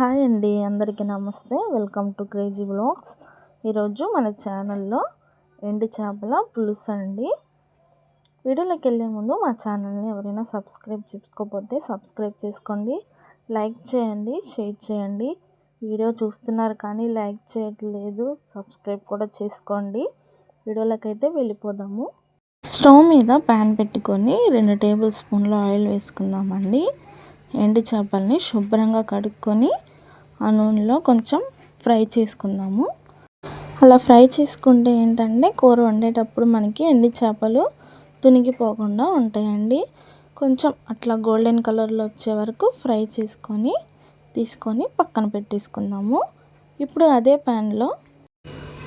Hi అండి అందరికీ నమస్తే. వెల్కమ్ టు క్రేజీ బ్లాగ్స్ ఈరోజు మన ఛానల్లో ఎండి చేపల పులుసు అండి. వీడియోలోకి వెళ్ళే ముందు మా ఛానల్ని ఎవరైనా సబ్స్క్రైబ్ చేసుకోకపోతే సబ్స్క్రైబ్ చేసుకోండి. లైక్ చేయండి షేర్ చేయండి. వీడియో చూస్తున్నారు కానీ లైక్ చేయట్లేదు సబ్స్క్రైబ్ కూడా చేసుకోండి. వీడియోలకైతే వెళ్ళిపోదాము. స్టవ్ మీద ప్యాన్ పెట్టుకొని రెండు టేబుల్ స్పూన్లు ఆయిల్ వేసుకుందామండి. ఎండి చేపల్ని శుభ్రంగా కడుక్కొని ఆ నూనెలో కొంచెం ఫ్రై చేసుకుందాము. అలా ఫ్రై చేసుకుంటే ఏంటంటే కూర వండేటప్పుడు మనకి ఎండి చేపలు తునిగిపోకుండా ఉంటాయండి. కొంచెం అట్లా గోల్డెన్ కలర్లో వచ్చే వరకు ఫ్రై చేసుకొని తీసుకొని పక్కన పెట్టేసుకుందాము. ఇప్పుడు అదే ప్యాన్లో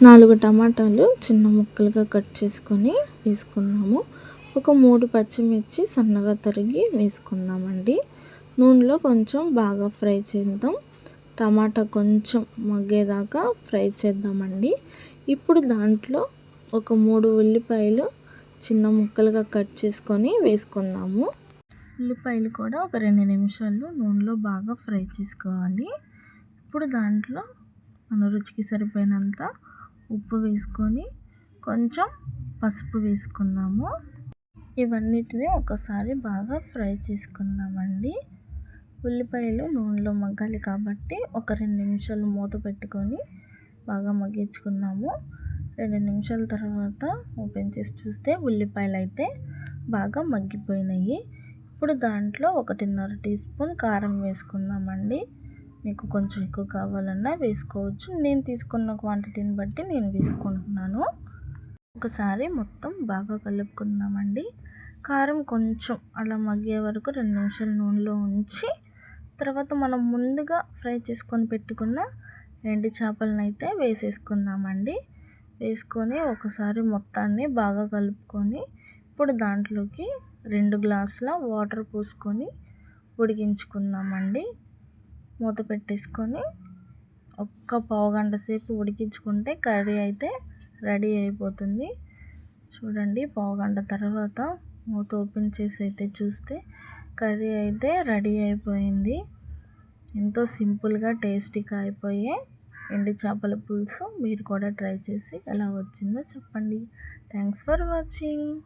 నాలుగు టమాటాలు చిన్న ముక్కలుగా కట్ చేసుకొని వేసుకున్నాము. ఒక మూడు పచ్చిమిర్చి సన్నగా తరిగి వేసుకుందామండి. నూనెలో కొంచెం బాగా ఫ్రై చేద్దాం. టమాటా కొంచెం మగ్గేదాకా ఫ్రై చేద్దామండి. ఇప్పుడు దాంట్లో ఒక మూడు ఉల్లిపాయలు చిన్న ముక్కలుగా కట్ చేసుకొని వేసుకుందాము. ఉల్లిపాయలు కూడా ఒక రెండు నిమిషాలు నూనెలో బాగా ఫ్రై చేసుకోవాలి. ఇప్పుడు దాంట్లో మన రుచికి సరిపోయినంత ఉప్పు వేసుకొని కొంచెం పసుపు వేసుకుందాము. ఇవన్నిటిని ఒకసారి బాగా ఫ్రై చేసుకుందామండి. ఉల్లిపాయలు నూనెలో మగ్గాలి కాబట్టి ఒక రెండు నిమిషాలు మూత పెట్టుకొని బాగా మగ్గించుకుందాము. రెండు నిమిషాల తర్వాత ఓపెన్ చేసి చూస్తే ఉల్లిపాయలు అయితే బాగా మగ్గిపోయినాయి. ఇప్పుడు దాంట్లో ఒకటిన్నర టీ స్పూన్ కారం వేసుకుందామండి. మీకు కొంచెం ఎక్కువ కావాలన్నా వేసుకోవచ్చు. నేను తీసుకున్న క్వాంటిటీని బట్టి నేను వేసుకుంటున్నాను. ఒకసారి మొత్తం బాగా కలుపుకుందామండి. కారం కొంచెం అలా మగ్గే వరకు రెండు నిమిషాలు నూనెలో ఉంచి తర్వాత మనం ముందుగా ఫ్రై చేసుకొని పెట్టుకున్న ఎండి చేపలను అయితే వేసేసుకుందామండి. వేసుకొని ఒకసారి మొత్తాన్ని బాగా కలుపుకొని ఇప్పుడు దాంట్లోకి రెండు గ్లాసుల వాటర్ పోసుకొని ఉడికించుకుందామండి. మూత పెట్టేసుకొని ఒక్క పావు గంట సేపు ఉడికించుకుంటే కర్రీ అయితే రెడీ అయిపోతుంది. చూడండి పావు గంట తర్వాత మూత ఓపెన్ చేసి అయితే చూస్తే కర్రీ అయితే రెడీ అయిపోయింది. ఎంతో సింపుల్గా టేస్టీగా అయిపోయే ఎండి చేపల పులుసు మీరు కూడా ట్రై చేసి ఎలా వచ్చిందో చెప్పండి. Thanks for watching.